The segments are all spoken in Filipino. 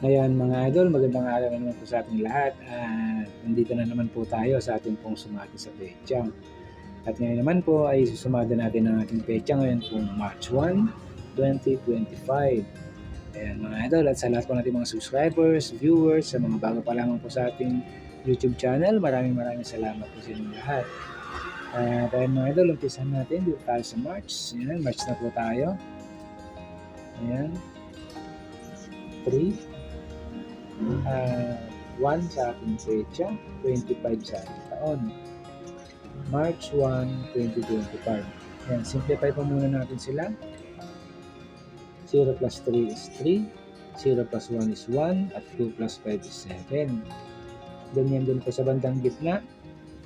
Ayan mga idol, magandang araw naman po sa ating lahat. At nandito na naman po tayo sa ating pong sumati sa pecha. At ngayon naman po ay susumada natin ang ating pecha ngayon po March 1, 2025. Ayan mga idol, at sa lahat po natin mga subscribers, viewers, sa mga bago pa lamang po sa ating YouTube channel, maraming maraming salamat po sa inyong lahat. At ayan mga idol, umpisahan natin dito tayo sa March. Ayan, March na po tayo. Ayan. 3, uh, 1 sa ating petsa, 25 sa ating taon. March 1, 2025. Yan, simplify pa muna natin sila. 0 plus 3 is 3, 0 plus 1 is 1, at 2 plus 5 is 7. Ganyan din po sa bandang gitna.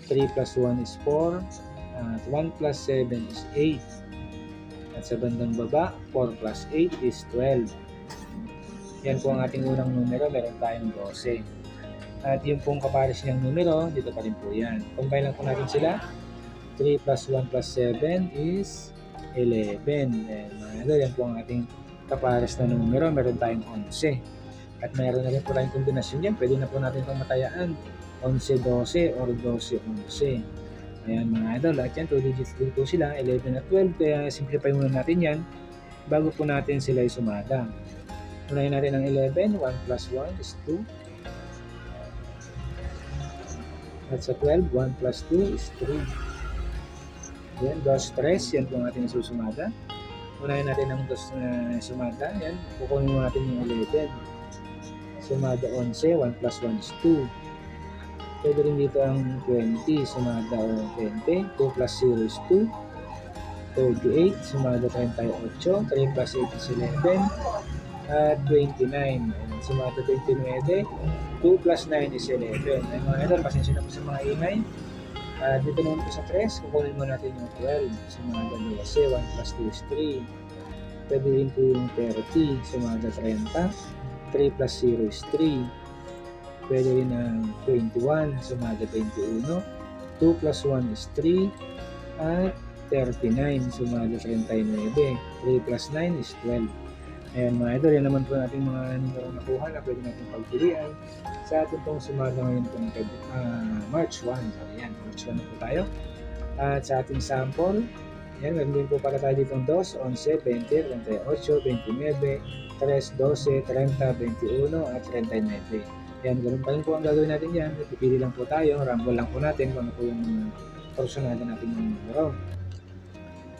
3 plus 1 is 4, at 1 plus 7 is 8. At sa bandang baba, 4 plus 8 is 12. Yan po ang ating unang numero, meron tayong 12. At yung pong kapares niyang numero, dito pa rin po yan. Combine lang po natin sila. 3 plus 1 plus 7 is 11. And mga idol, yan po ang ating kapares na numero, meron tayong 11. At meron na rin po tayong kombinasyon yan, pwede na po natin itong matayaan. 11-12 or 12-11. Ayan mga idol, at yan, 2 digits din po sila, 11 at 12, kaya simplify muna natin yan bago po natin sila sumada. Unahin natin ang 11. 1 plus 1 is 2. At sa 12, 1 plus 2 is 3. Yan, dos stress. Yan po ang ating susumada. Unahin natin ang dos na sumada. Yan, kukunin mo natin yung 11. Sumada 11. 1 plus 1 is 2. Pwede rin dito ang 20. Sumada 20. 2 plus 0 is 2. 38. Sumada 38. 3 plus 8 is 11 at 29. Ayan, sumata 29. 2 plus 9 is 11. Ay mga idol, pasensya na po sa mga ingay. Uh, dito naman po sa 3, kukunin mo natin yung 12. Sumada 12. 1 plus 2 is 3. Pwede rin po yung 30. Sumada 30. 3 plus 0 is 3. Pwede rin ang 21. Sumada 21. 2 plus 1 is 3. At 39. Sumada 39. 3 plus 9 is 12. Ayan mga idol, yan naman po natin mga numero nakuha na pwede natin pagpilian sa ating pong sumada ngayon pong uh, March 1. So, ayan, March 1 na po tayo. At sa ating sample, yan, meron din po para tayo dito 2, 11, 20, 38, 29, 3, 12, 30, 21, at 39. Yan, ganun pa rin po ang gagawin natin yan. Pipili lang po tayo, rumble lang po natin kung ano po yung personality natin ng numero.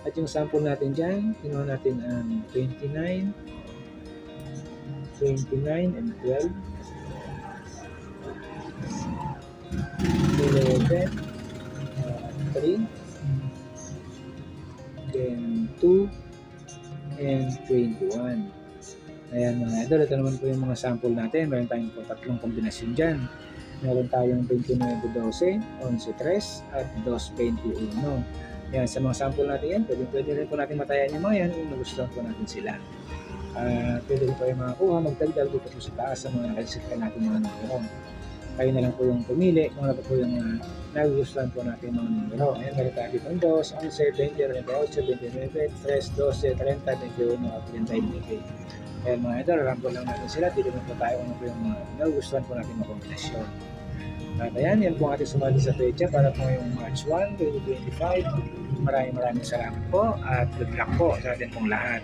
At yung sample natin dyan, kinuha natin ang 29, 29 and 12 11 uh, 3 then 2 and 21 ayan mga idol ito naman po yung mga sample natin. Meron tayong po tatlong kombinasyon dyan. Meron tayong 29-12 11-3 at 2-21 yan sa mga sample natin yan pwede, pwede rin po natin matayan yung mga yan kung nagustuhan po natin sila uh, pwede po yung makakuha, magdagdag dito po sa taas sa mga nakasikat natin mga numero. Kayo na lang po yung pumili kung ano po yung uh, nagugustuhan po natin mga numero. Ayan, meron tayo dito 2, 11, 20, 28, 29, 3, 12, 30, 21, at 39. Ayan mga idol, rampo lang natin sila. Dito na po tayo kung ano po yung mga nagugustuhan po natin mga kombinasyon. At ayan, yan po ang ating sumali sa pecha para po yung March 1, 2025. Maraming maraming salamat po at good luck po sa atin pong lahat.